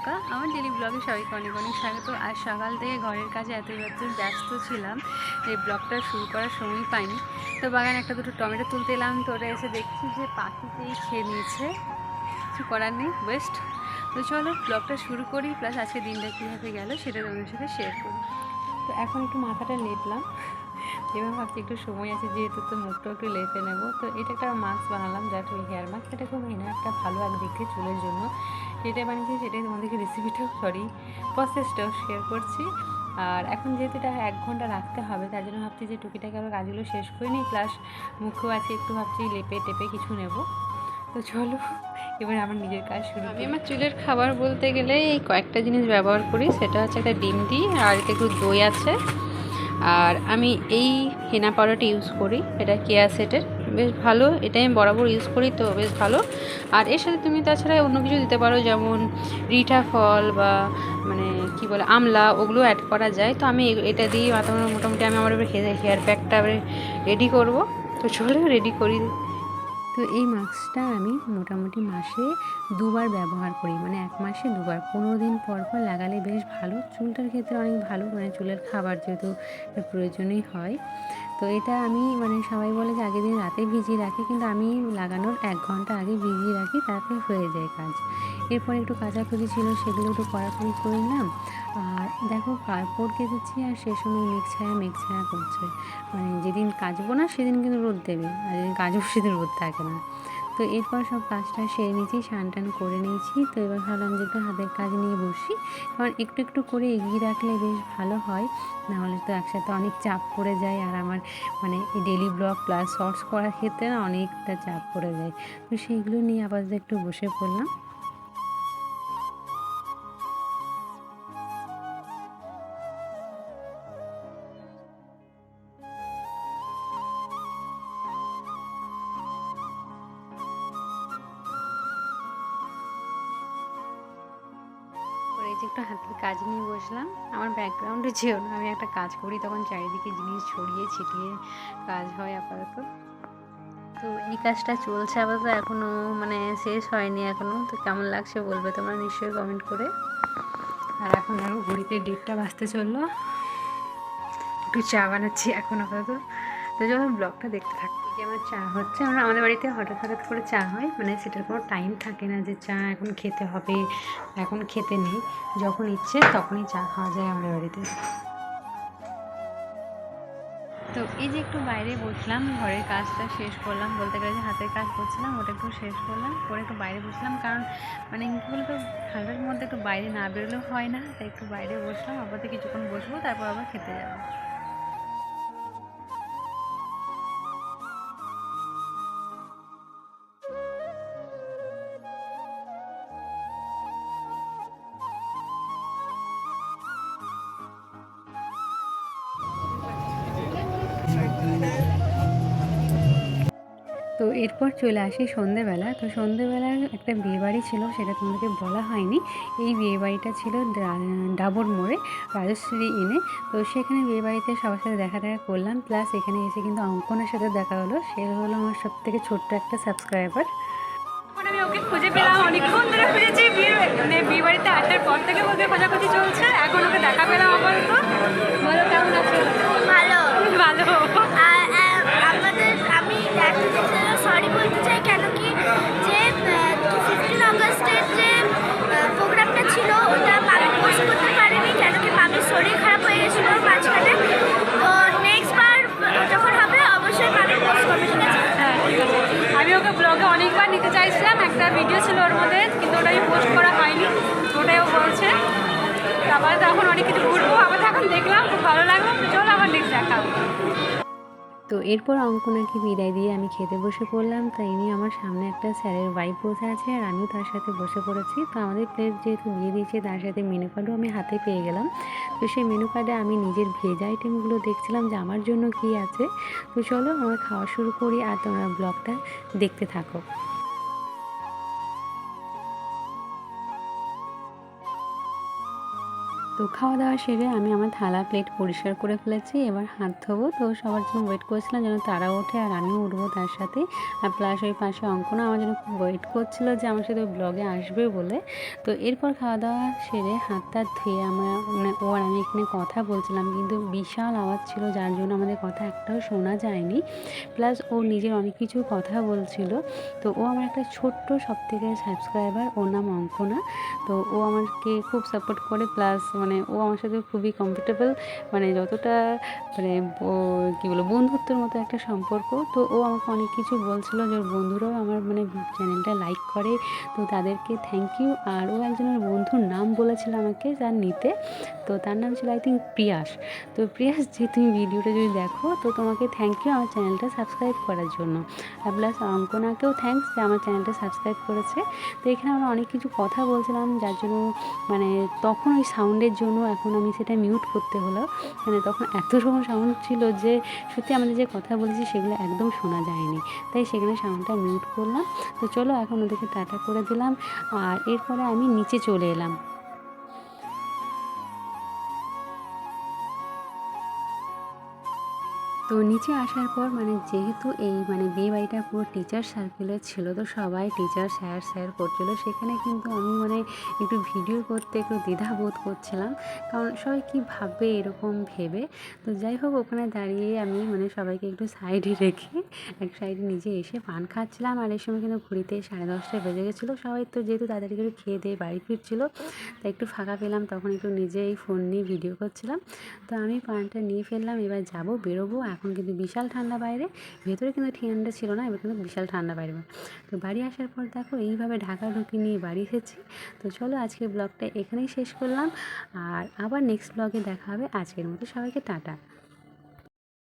ঝোকা আমার ডেলি ব্লগে সবাইকে অনেক অনেক স্বাগত। আর সকাল থেকে ঘরের কাজে এত এত ব্যস্ত ছিলাম এই ব্লগটা শুরু করার সময় পাইনি। তো বাগানে একটা দুটো টমেটো তুলতে এলাম। তো ওটা এসে দেখছি যে পাখিতেই খেয়ে নিয়েছে। কিছু করার নেই বেস্ট তো চলো ব্লগটা শুরু করি। প্লাস আজকে দিনটা কীভাবে গেল সেটা তোমাদের সাথে শেয়ার করি। তো এখন একটু মাথাটা লেপলাম এবার ভাবছি একটু সময় আছে, যেহেতু তো মুখটা একটু লেপে নেব। তো এটা একটা মাস্ক বানালাম, যার হেয়ার মাস্ক এটা খুব না একটা ভালো একদিক চুলের জন্য। যেটা বানিয়েছি সেটাই তোমাদেরকে রেসিপিটাও সরি প্রসেসটাও শেয়ার করছি। আর এখন যেহেতু এটা এক ঘণ্টা রাখতে হবে তার জন্য ভাবছি যে টুকিটাকে আবার কাজগুলো শেষ করে নিই প্লাস মুখেও আছে একটু ভাবছি লেপে টেপে কিছু নেব। তো চলো এবার আমার নিজের কাজ শুরু আমি আমার চুলের খাবার বলতে গেলে এই কয়েকটা জিনিস ব্যবহার করি সেটা হচ্ছে একটা ডিম দিই আর এতে একটু দই আছে। আর আমি এই হেনা পাউডারটা ইউজ করি এটা কেয়া সেটের। বেশ ভালো, এটাই আমি বরাবর ইউজ করি, তো বেশ ভালো। আর এর সাথে তুমি তাছাড়া অন্য কিছু দিতে পারো, যেমন রিঠা ফল বা মানে কি বলে, আমলা, ওগুলো অ্যাড করা যায়। তো আমি এটা দিয়ে মাথা মোটামুটি আমি আমার হেয়ার প্যাকটা রেডি করব। তো চলো রেডি করি। তো এই মাস্কটা আমি মোটামুটি মাসে দুবার ব্যবহার করি মানে এক মাসে দুবার। পনেরো দিন পর পর লাগালে বেশ ভালো। চুলটার ক্ষেত্রে অনেক ভালো মানে চুলের খাবার যেহেতু প্রয়োজনই হয়। তো এটা আমি মানে সবাই বলে যে আগের দিন রাতে ভিজিয়ে রাখি, কিন্তু আমি লাগানোর এক ঘণ্টা আগে ভিজিয়ে রাখি, তাতে হয়ে যায় কাজ। এরপর একটু কাচাকুচি ছিল, সেগুলো একটু কড়াকড়ি করে নিলাম। আর দেখো কাপড় কেটেছি আর সে সময় মেঘ ছায়া মেঘ ছায়া করছে। মানে যেদিন কাচবো না, সেদিন কিন্তু রোদ দেবে, আর যেদিন কাচবো, সেদিন রোদ থাকে না। তো এরপর সব কাজটা সেরে নিয়েছি স্নান টান করে নিয়েছি। তো এবার ভাবলাম যে একটু হাতের কাজ নিয়ে বসি। কারণ একটু একটু করে এগিয়ে রাখলে বেশ ভালো হয়। নাহলে তো একসাথে অনেক চাপ পড়ে যায় আর আমার মানে ডেলি ব্লগ প্লাস শর্টস করার ক্ষেত্রে না অনেকটা চাপ পড়ে যায়। তো সেইগুলো নিয়ে আবার একটু বসে পড়লাম। হাতের কাজ নিয়ে বসলাম। আমার ব্যাকগ্রাউন্ডে যেও না, আমি একটা কাজ করি, তখন চারিদিকে জিনিস ছড়িয়ে ছিটিয়ে কাজ হয় আপাতত। তো এই কাজটা চলছে আপাতত এখনও মানে শেষ হয়নি এখনও তো কেমন লাগছে বলবে তোমরা নিশ্চয়ই কমেন্ট করে। আর এখন আরও ঘড়িতে ডেটটা বাজতে চলল। একটু চা বানাচ্ছি এখন আপাতত। তো যখন ব্লগটা দেখতে থাকি। যে আমার চা হচ্ছে। আমরা আমাদের বাড়িতে হঠাৎ হঠাৎ করে চা হয়। মানে সেটার কোনো টাইম থাকে না যে চা এখন খেতে হবে, এখন খেতে নেই। যখন ইচ্ছে তখনই চা খাওয়া যায় আমাদের বাড়িতে। তো এই যে একটু বাইরে বসলাম, ঘরের কাজটা শেষ করলাম। বলতে গেলে যে হাতের কাজ করছিলাম, ওটা একটু শেষ করলাম। করে একটু বাইরে বসলাম। কারণ মানে কী বলতো ঠান্ডার মধ্যে একটু বাইরে না বেরোলেও হয় না। তাই একটু বাইরে বসলাম। আবার কিছুক্ষণ বসবো, তারপর আবার খেতে যাব। তো এরপর চলে আসি সন্ধেবেলা। তো সন্ধেবেলা একটা বিয়েবাড়ি ছিল, সেটা তোমাদেরকে বলা হয়নি। এই বিয়েবাড়িটা ছিল ডাবর মোড়ে, রাজশ্রী ইনে। তো সেখানে বিয়েবাড়িতে সবার সাথে দেখা দেখা করলাম। প্লাস এখানে এসে কিন্তু অঙ্কনের সাথে দেখা হলো। সে হলো আমার সব থেকে ছোট্ট একটা সাবস্ক্রাইবার। খুঁজে পেলাম। অনেকক্ষণ ধরে খুঁজেছি বিয়ে মানে বিয়ে বাড়িতে আসার পর থেকে বলতে খোঁজাখুঁজি চলছে। এখন ওকে দেখা পেলাম আপাতত এখন অনেক কিছু ঘুরবো এখন দেখলাম, খুব ভালো লাগল চলো আবার নেক্সট তো এরপর অঙ্কনাকে বিদায় দিয়ে আমি খেতে বসে পড়লাম তাই ইনি আমার সামনে একটা স্যারের ওয়াইফ বসে আছে, আর আমিও তার সাথে বসে পড়েছি। তো আমাদের প্লেট যেহেতু দিয়ে দিয়েছে, তার সাথে মেনু কার্ডও আমি হাতে পেয়ে গেলাম। তো সেই মেনু কার্ডে আমি নিজের ভেজ আইটেমগুলো দেখছিলাম যে আমার জন্য কী আছে। তো চলো আমরা খাওয়া শুরু করি, আর তোমরা ব্লগটা দেখতে থাকো। তো খাওয়া দাওয়া সেরে আমি আমার থালা প্লেট পরিষ্কার করে ফেলেছি। এবার হাত ধোবো। তো সবার জন্য ওয়েট করছিলাম যেন তারা ওঠে আর আমিও উঠবো তার সাথে। আর প্লাস ওই পাশে অঙ্কনা আমার জন্য খুব ওয়েট করছিল যে আমার সাথে ব্লগে আসবে বলে। তো এরপর খাওয়া দাওয়া সেরে হাত টাত ধুয়ে আমরা মানে ও আর আমি এখানে কথা বলছিলাম। কিন্তু বিশাল আওয়াজ ছিল যার জন্য আমাদের কথা একটাও শোনা যায়নি। প্লাস ও নিজের অনেক কিছু কথা বলছিল। তো ও আমার একটা ছোট্ট সব থেকে সাবস্ক্রাইবার ওর নাম অঙ্কনা। তো ও আমাকে খুব সাপোর্ট করে প্লাস মানে ও আমার সাথে খুবই কমফোর্টেবল মানে যতটা মানে কী বলব, বন্ধুত্বের মতো একটা সম্পর্ক। তো ও আমাকে অনেক কিছু বলছিল যে ওর বন্ধুরাও আমার মানে চ্যানেলটা লাইক করে। তো তাদেরকে থ্যাংক ইউ আর ও একজনের বন্ধুর নাম বলেছিল আমাকে যার নিতে। তো তার নাম ছিল আই থিঙ্ক প্রিয়াস। তো প্রিয়াস, যে তুমি ভিডিওটা যদি দেখো, তো তোমাকে থ্যাংক ইউ আমার চ্যানেলটা সাবস্ক্রাইব করার জন্য। আর প্লাস অঙ্কনাকেও থ্যাঙ্কস যে আমার চ্যানেলটা সাবস্ক্রাইব করেছে। তো এখানে আমরা অনেক কিছু কথা বলছিলাম, যার জন্য মানে তখন ওই সাউন্ডের জন্য এখন আমি সেটা মিউট করতে হলো। মানে তখন এত রকম সাউন্ড ছিল যে সত্যি আমাদের যে কথা বলেছি সেগুলো একদম শোনা যায়নি। তাই সেখানে সাউন্ডটা মিউট করলাম। তো চলো এখন ওদেরকে টাটা করে দিলাম। আর এরপরে আমি নিচে চলে এলাম। তো নিচে আসার পর মানে যেহেতু এই মানে বিয়ে বাড়িটা পুরো টিচার সার্কেলের ছিল, তো সবাই টিচার স্যার স্যার করছিল। সেখানে কিন্তু আমি মানে একটু ভিডিও করতে একটু দ্বিধাবোধ করছিলাম। কারণ সবাই কী ভাববে এরকম ভেবে? তো যাই হোক, ওখানে দাঁড়িয়ে আমি মানে সবাইকে একটু সাইডে রেখে এক সাইডে নিজে এসে পান খাচ্ছিলাম। আর এই সময় কিন্তু ঘুরিতে সাড়ে দশটা বেজে গেছিল। সবাই তো যেহেতু তাড়াতাড়ি একটু খেয়ে দিয়ে বাড়ি ফিরছিলো, তাই একটু ফাঁকা পেলাম। তখন একটু নিজেই ফোন নিয়ে ভিডিও করছিলাম। তো আমি পানটা নিয়ে ফেললাম। এবার যাব, বেরোবো। এখন কিন্তু বিশাল ঠান্ডা বাইরে, ভেতরে কিন্তু ঠান্ডা ছিল না, এবার কিন্তু বিশাল ঠান্ডা বাইরে। তো বাড়ি আসার পর দেখো এইভাবে ঢাকা ঢুকি নিয়ে বাড়ি এসেছি। তো চলো আজকের ব্লগটা এখানেই শেষ করলাম। আর আবার নেক্সট ব্লগে দেখা হবে। আজকের মতো সবাইকে টাটা।